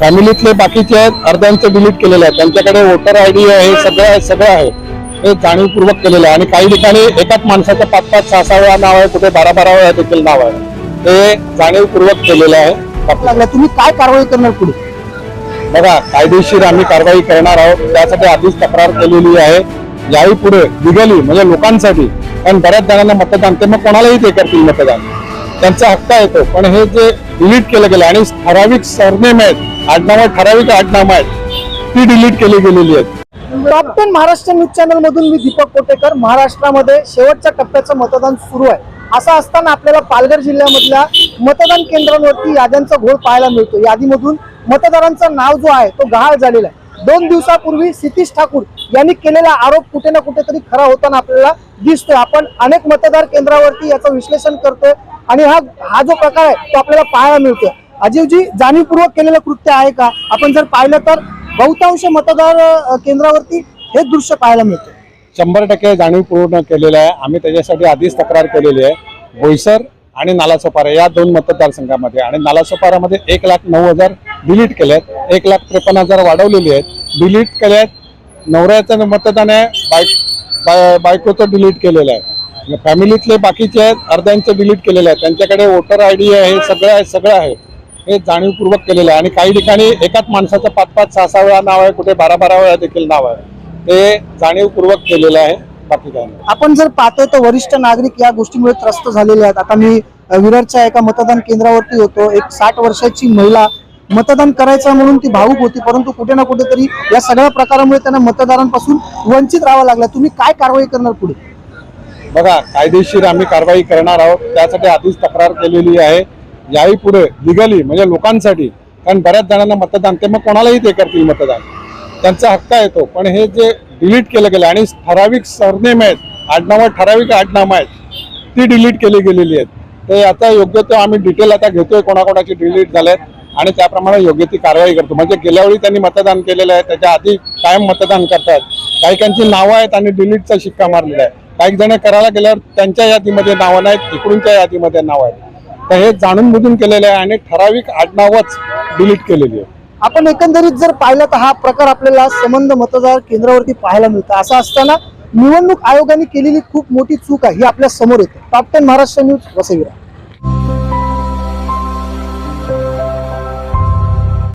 फॅमिलीतले बाकीचे आहेत अर्ध्यांचे डिलीट केलेले आहेत त्यांच्याकडे वोटर आय डी आहे सगळं आहे सगळं आहे. हे जाणीवपूर्वक केलेलं आहे. आणि काही ठिकाणी एकाच माणसाचं पाच पाच सहा सहा वेळा नाव आहे कुठे बारा बारा वेळा देखील नाव आहे. ते जाणीवपूर्वक केलेलं आहे. तुम्ही काय कारवाई करणार पुढे? बघा कायदेशीर आम्ही कारवाई करणार आहोत. त्यासाठी आधीच तक्रार केलेली आहे. याही पुढे लिगली म्हणजे लोकांसाठी. कारण बऱ्याच जणांना मतदान ते मग कोणालाही ते करतील मतदान. त्यांचा हक्क येतो पण हे जे डिलीट केलं गेलं आणि ठराविक सरनेम आहेत आडनाव ठराविक आडनाम आहेत ती डिलीट केली गेलेली आहेत. Top ten Maharashtra news channel मधून मी दीपक कोटेकर. महाराष्ट्रामध्ये शेवटच्या टप्प्याचं मतदान सुरू आहे. असं असताना आपल्याला पालघर जिल्ह्यामधल्या मतदान केंद्रांवरती याद्यांचा घोळ पाहायला मिळतो. यादीमधून मतदारांचं नाव जो आहे तो गहाळ झालेला आहे. दोन दिवसापूर्वी सितीश ठाकूर यांनी केलेला आरोप कुठे ना कुठेतरी खरा होताना आपल्याला दिसतोय. आपण अनेक मतदार केंद्रावरती याचं विश्लेषण करतोय. आणि हा हा जो प्रकार आहे तो आपल्याला पाहायला मिळतोय. अजीवजी जाणीवपूर्वक केलेलं कृत्य आहे का? आपण जर पाहिलं तर बहुतांश मतदार केंद्रावरती हे दृश्य पाहायला मिळतं शंभर टक्के जाणीवपूर्ण केलेलं आहे. आम्ही त्याच्यासाठी आधीच तक्रार केलेली आहे. बोईसर आणि नालासोपारा या दोन मतदारसंघामध्ये. आणि नालासोपारामध्ये एक लाख नऊ हजार डिलीट केले आहेत एक लाख त्रेपन्न हजार वाढवलेली आहेत. डिलीट केले आहेत नवऱ्याचं मतदान आहे. बाय बाय बायकोचं डिलीट केलेलं आहे. फॅमिलीतले बाकीचे आहेत अर्ध्यांचे डिलीट केलेले आहेत त्यांच्याकडे वोटर आय डी आहे सगळं आहे सगळं आहे. हे जाणीवपूर्वक केलेलं आहे. आणि काही ठिकाणी एकाच माणसाचं पाच पाच सहा सहा वेळा नाव आहे कुठे बारा बारा वेळा देखील नाव आहे. ते जाणीवपूर्वक केलेलं आहे बाकी काही नाही आपण जर पाहतोय तर वरिष्ठ नागरिक या गोष्टीमुळे त्रस्त झालेले आहेत. आता मी विरारच्या एका मतदान केंद्रावरती होतो. एक साठ वर्षाची महिला मतदान करायचं म्हणून ती भावूक होती परंतु कुठे ना कुठेतरी या सगळ्या प्रकारामुळे त्यांना मतदारांपासून वंचित राहावं लागलं. तुम्ही काय कारवाई करणार पुढे? बघा कायदेशीर आम्ही कारवाई करणार आहोत. त्यासाठी आधीच तक्रार केलेली आहे. याही पुढे लिगली म्हणजे लोकांसाठी कारण बऱ्याच जणांना मतदान ते मग कोणालाही ते करतील मतदान. त्यांचा हक्क येतो पण हे जे डिलीट केलं गेलं आणि ठराविक सरनेम आहेत आडनावं ठराविक आडनामं आहेत ती डिलीट केली गेलेली आहेत. ते आता योग्य तो आम्ही डिटेल आता घेतोय कोणाकोणाची डिलीट झाल्यात आणि त्याप्रमाणे योग्य ती कारवाई करतो. म्हणजे गेल्या वेळी त्यांनी मतदान केलेलं आहे त्याच्या आधी कायम मतदान करतात. काही काहींची नावं आहेत आणि डिलीटचा शिक्का मारलेला आहे. काही जण करायला गेल्यावर त्यांच्या यादीमध्ये नावं नाहीत इकडूनच्या यादीमध्ये नाव आहेत. तर हे जाणून बुजून केलेलं आहे आणि ठराविक आडनावच डिलीट केलेली आहे. आपण एकंदरीत जर पाहिलं तर हा प्रकार आपल्याला संबंध मतदार केंद्रावरती पाहायला मिळतो. असं असताना निवडणूक आयोगाने केलेली खूप मोठी चूक आहे ही आपल्यासमोर येते. Top ten Maharashtra news वसविरा